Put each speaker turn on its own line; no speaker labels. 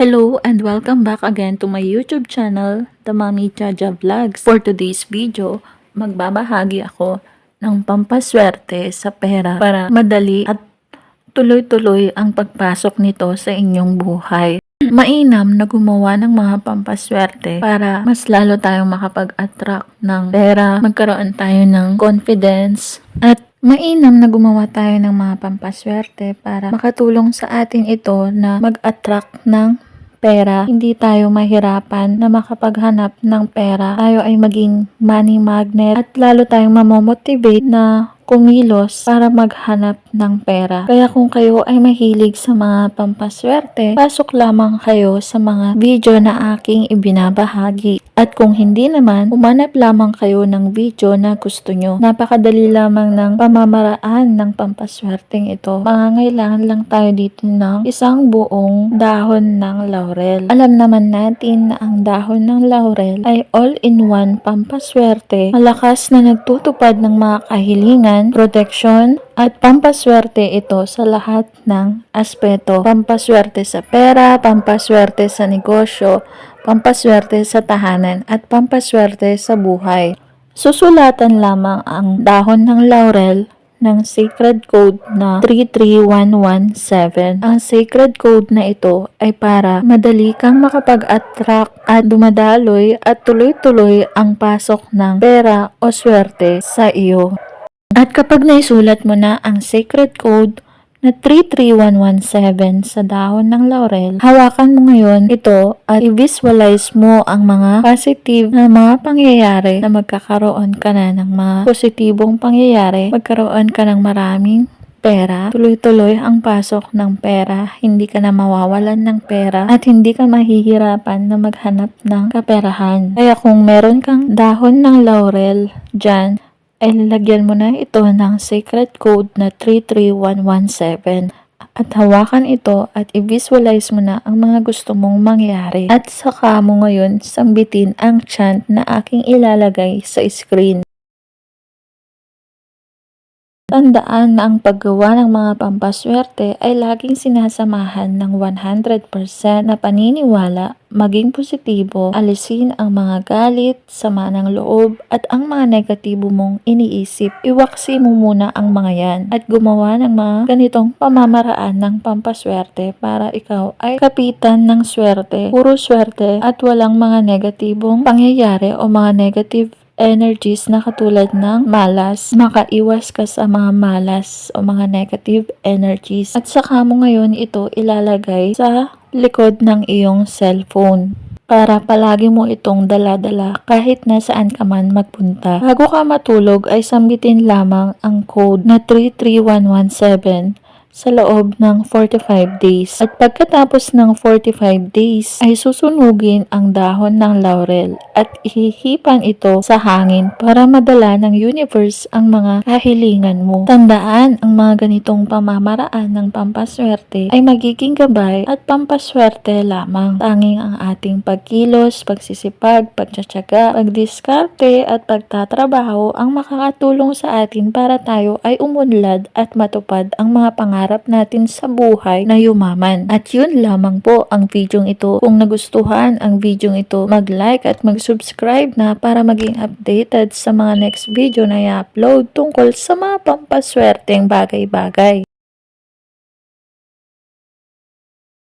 Hello and welcome back again to my YouTube channel, The Mami Jaja Vlogs. For today's video, magbabahagi ako ng pampaswerte sa pera para madali at tuloy-tuloy ang pagpasok nito sa inyong buhay. Mainam na gumawa ng mga pampaswerte para mas lalo tayong makapag-attract ng pera, magkaroon tayo ng confidence, at mainam na gumawa tayo ng mga pampaswerte para makatulong sa atin ito na mag-attract ng pera, hindi tayo mahirapan na makapaghanap ng pera. Tayo ay maging money magnet at lalo tayong mamomotivate na kumilos para maghanap ng pera. Kaya kung kayo ay mahilig sa mga pampaswerte, pasok lamang kayo sa mga video na aking ibinabahagi. At kung hindi naman, umanap lamang kayo ng video na gusto nyo. Napakadali lamang ng pamamaraan ng pampaswerteng ito. Mangangailangan lang tayo dito ng isang buong dahon ng laurel. Alam naman natin na ang dahon ng laurel ay all-in-one pampaswerte, malakas na nagtutupad ng mga kahilingan, protection, at pampaswerte ito sa lahat ng aspeto. Pampaswerte sa pera, pampaswerte sa negosyo, pampaswerte sa tahanan, at pampaswerte sa buhay. Susulatan lamang ang dahon ng laurel ng sacred code na 33117. Ang sacred code na ito ay para madali kang makapag-attract at dumadaloy at tuloy-tuloy ang pasok ng pera o swerte sa iyo. At kapag naisulat mo na ang sacred code na 33117 sa dahon ng laurel, hawakan mo ngayon ito at i-visualize mo ang mga positive na mga pangyayari na magkakaroon ka na ng mga positibong pangyayari, magkaroon ka ng maraming pera, tuloy-tuloy ang pasok ng pera, hindi ka na mawawalan ng pera at hindi ka mahihirapan na maghanap ng kaperahan. Kaya kung meron kang dahon ng laurel dyan, ay lalagyan mo na ito ng secret code na 33117 at hawakan ito at i-visualize mo na ang mga gusto mong mangyari at saka mo ngayon sambitin ang chant na aking ilalagay sa screen. Tandaan na ang paggawa ng mga pampaswerte ay laging sinasamahan ng 100% na paniniwala, maging positibo, alisin ang mga galit, sama ng loob, at ang mga negatibo mong iniisip. Iwaksi mo muna ang mga yan at gumawa ng mga ganitong pamamaraan ng pampaswerte para ikaw ay kapitan ng swerte, puro swerte at walang mga negatibong pangyayari o mga negative energies na katulad ng malas, makaiwas ka sa mga malas o mga negative energies. At saka mo ngayon ito ilalagay sa likod ng iyong cellphone para palagi mo itong dala-dala kahit nasaan ka man magpunta. Bago ka matulog ay sambitin lamang ang code na 33117 sa loob ng 45 days. At pagkatapos ng 45 days ay susunugin ang dahon ng laurel at ihihipan ito sa hangin para madala ng universe ang mga kahilingan mo. Tandaan ang mga ganitong pamamaraan ng pampaswerte ay magiging gabay at pampaswerte lamang. Tanging ang ating pagkilos, pagsisipag, pagtsatsaga, pagdiskarte at pagtatrabaho ang makakatulong sa atin para tayo ay umunlad at matupad ang mga pangarap pangarap natin sa buhay na yumaman. At yun lamang po ang video ito. Kung nagustuhan ang video ito, mag-like at mag-subscribe na para maging updated sa mga next video na i-upload tungkol sa mga pampaswerteng bagay-bagay.